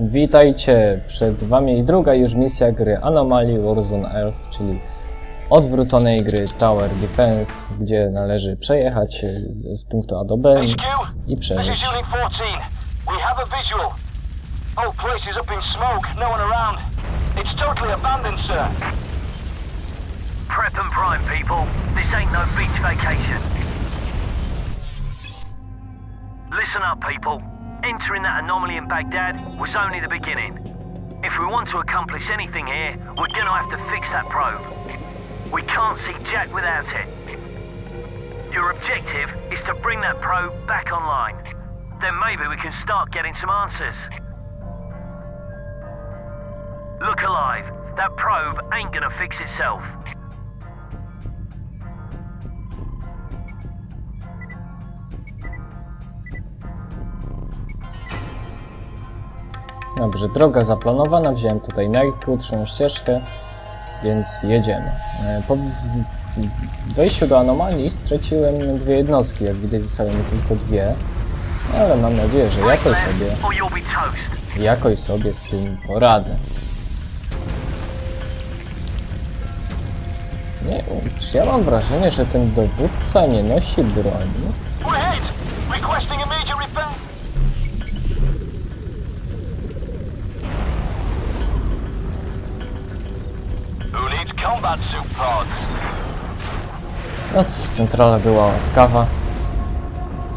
Witajcie, przed wami druga już misja gry Anomaly Warzone Earth, czyli odwróconej gry Tower Defense, gdzie należy przejechać z, z punktu A do B i this przeżyć. is Unit 14. We have a visual. Whole place is up in smoke, no. Prep and prime, people. This ain't no beach vacation. Listen up, people. Entering that anomaly in Baghdad was only the beginning. If we want to accomplish anything here, we're gonna have to fix that probe. We can't see Jack without it. Your objective is to bring that probe back online. Then maybe we can start getting some answers. Look alive. That probe ain't gonna fix itself. Dobrze, droga zaplanowana, wziąłem tutaj najkrótszą ścieżkę, więc jedziemy. E, Po wejściu do anomalii straciłem dwie jednostki, jak widać zostały mi tylko dwie, ale mam nadzieję, że jakoś sobie, jakoś sobie z tym poradzę. Nie, czy ja mam wrażenie, że ten dowódca nie nosi broni? No cóż, centrala była łaskawa.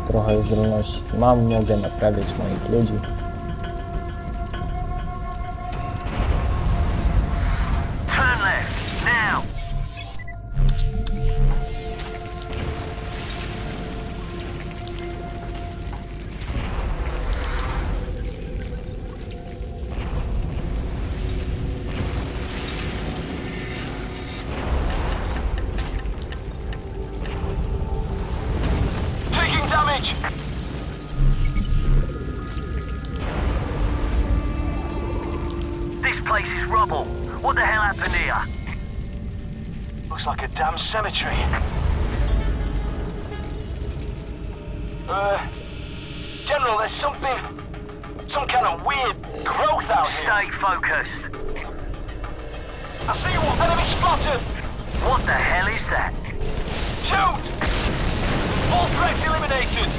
Trochę zdolności mam, mogę naprawiać moich ludzi. This place is rubble. What the hell happened here? Looks like a damn cemetery. Uh, General, there's something, some kind of weird growth out here. Stay focused. I see you, enemy spotted! What the hell is that? Shoot! All threats eliminated!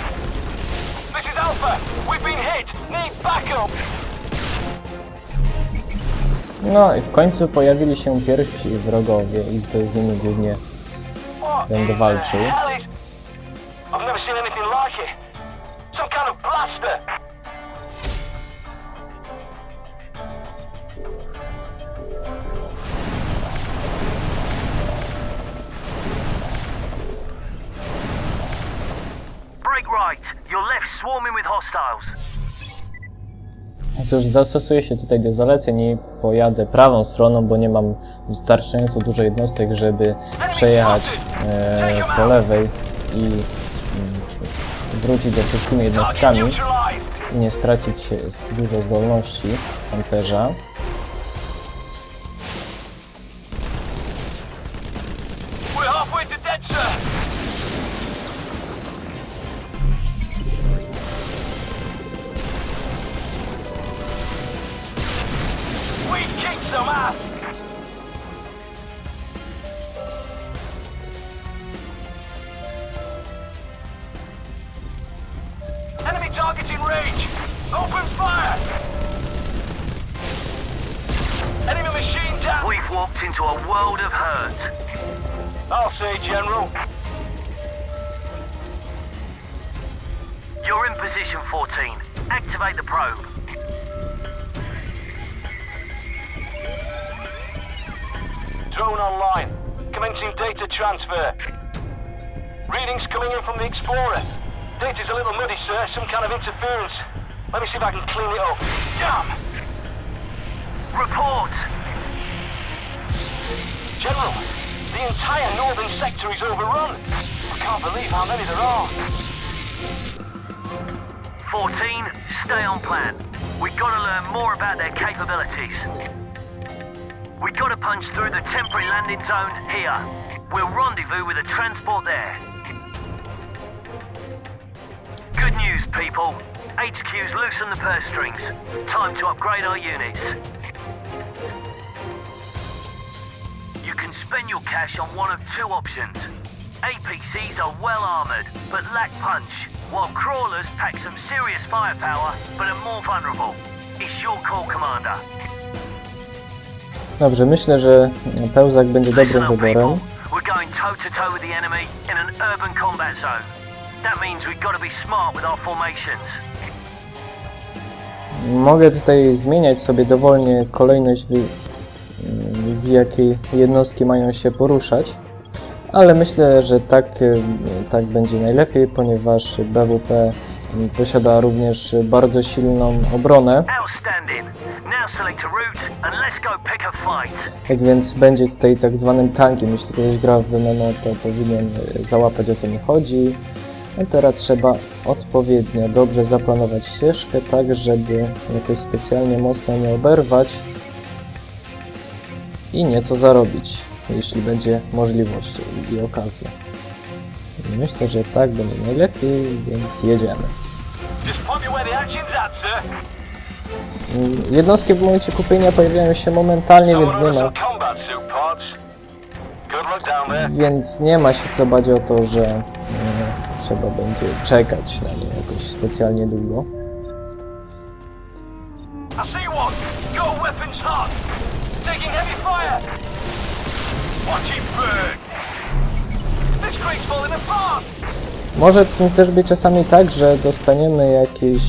This is Alpha! We've been hit! Need backup! No i w końcu pojawili się pierwsi wrogowie i to z nimi głównie Będę walczył. Left swarming with hostiles. Cóż, zastosuję się tutaj do zaleceń i pojadę prawą stroną, bo nie mam wystarczająco dużo jednostek, żeby przejechać e, po lewej i mm, wrócić ze wszystkimi jednostkami i nie stracić dużo zdolności pancerza. We're halfway to dead, sir! In range! Open fire! Enemy machine down! We've walked into a world of hurt. I'll say, General. You're in position 14. Activate the probe. Drone online. Commencing data transfer. Readings coming in from the Explorer. Data's a little muddy, sir. Some kind of interference. Let me see if I can clean it up. Damn! Report. General, the entire northern sector is overrun. I can't believe how many there are. 14, stay on plan. We've gotta learn more about their capabilities. We've gotta punch through the temporary landing zone here. We'll rendezvous with a transport there. News, people. HQ's loosen the purse strings. Time to upgrade our units. You can spend your cash on one of two options. APCs are well armoured, but lack punch, while crawlers pack some serious firepower, but are more vulnerable. It's your call, Commander. Dobrze, myślę, że pełzak będzie dobrym wyborem. We're going toe to toe with the enemy in an urban combat zone. That means we've got to be smart with our formations. Mogę tutaj zmieniać sobie dowolnie kolejność, w, w jakiej jednostki mają się poruszać, ale myślę, że tak, tak będzie najlepiej, ponieważ BWP posiada również bardzo silną obronę. Tak więc będzie tutaj tak zwanym tankiem. Jeśli ktoś gra w MMO, to powinien załapać o co mi chodzi. No teraz trzeba odpowiednio dobrze zaplanować ścieżkę, tak żeby jakoś specjalnie mocno nie oberwać i nieco zarobić, jeśli będzie możliwość i okazja. Myślę, że tak będzie najlepiej, więc jedziemy. Mm, Jednostki w momencie kupienia pojawiają się momentalnie, więc nie ma. Więc nie ma się co bać o to, że e, trzeba będzie czekać na nie jakoś specjalnie długo. Może też być czasami tak, że dostaniemy jakieś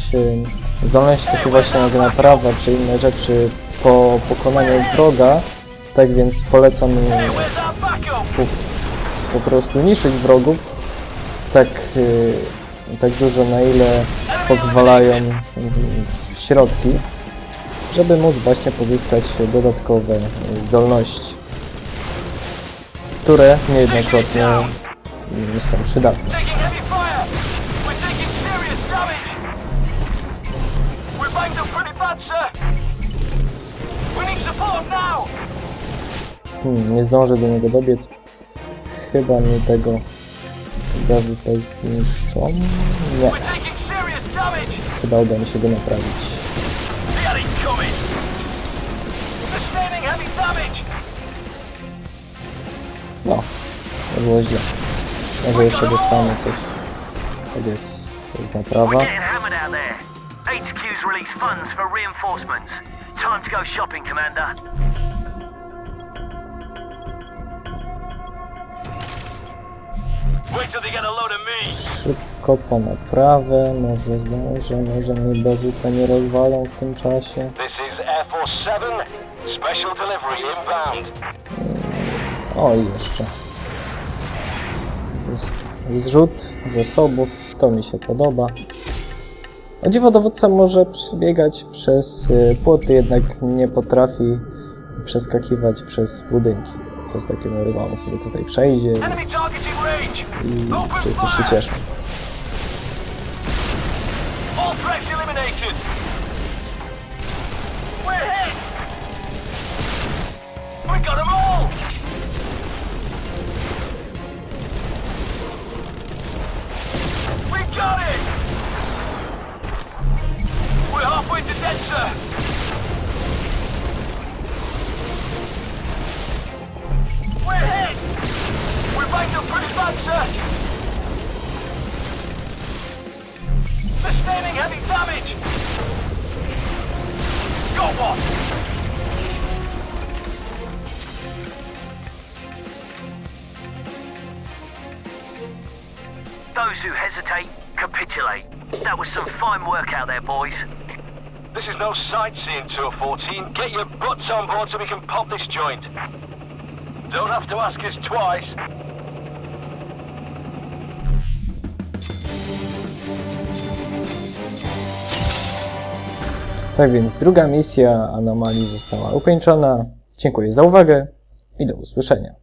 zdolności takie właśnie jak naprawa czy inne rzeczy po pokonaniu wroga. Tak więc polecam po, po prostu niszczyć wrogów tak, e, tak dużo na ile pozwalają mm, środki, żeby móc właśnie pozyskać dodatkowe zdolności, które niejednokrotnie są przydatne. Hmm, nie zdążę do niego dobiec. Chyba mi tego BWP zniszczą. Nie, chyba uda mi się go naprawić. No, to było źle. Może jeszcze dostanę coś. Tak jest, to jest naprawa. HQ's released funds for reinforcements. Time to go shopping, Commander. Szybko po naprawę, może zdążę, może mnie BWP nie rozwalą w tym czasie. This is Air Force 7. Special delivery inbound. O i jeszcze. Zrzut zasobów, to mi się podoba. O dziwo dowódca może przebiegać przez y, płoty, jednak nie potrafi przeskakiwać przez budynki. To jest takie, no ryba, on sobie tutaj przejdzie Enemy targeting range. I Open wszyscy się fire. cieszą. All threats eliminated. We're hit. We got them all. We got it. We're halfway to dead, Those who hesitate, capitulate. That was some fine work out there, boys. This is no sightseeing tour, 14. Get your butts on board so we can pop this joint. Don't have to ask us twice. Tak więc druga misja anomalii została ukończona. Dziękuję za uwagę i do usłyszenia.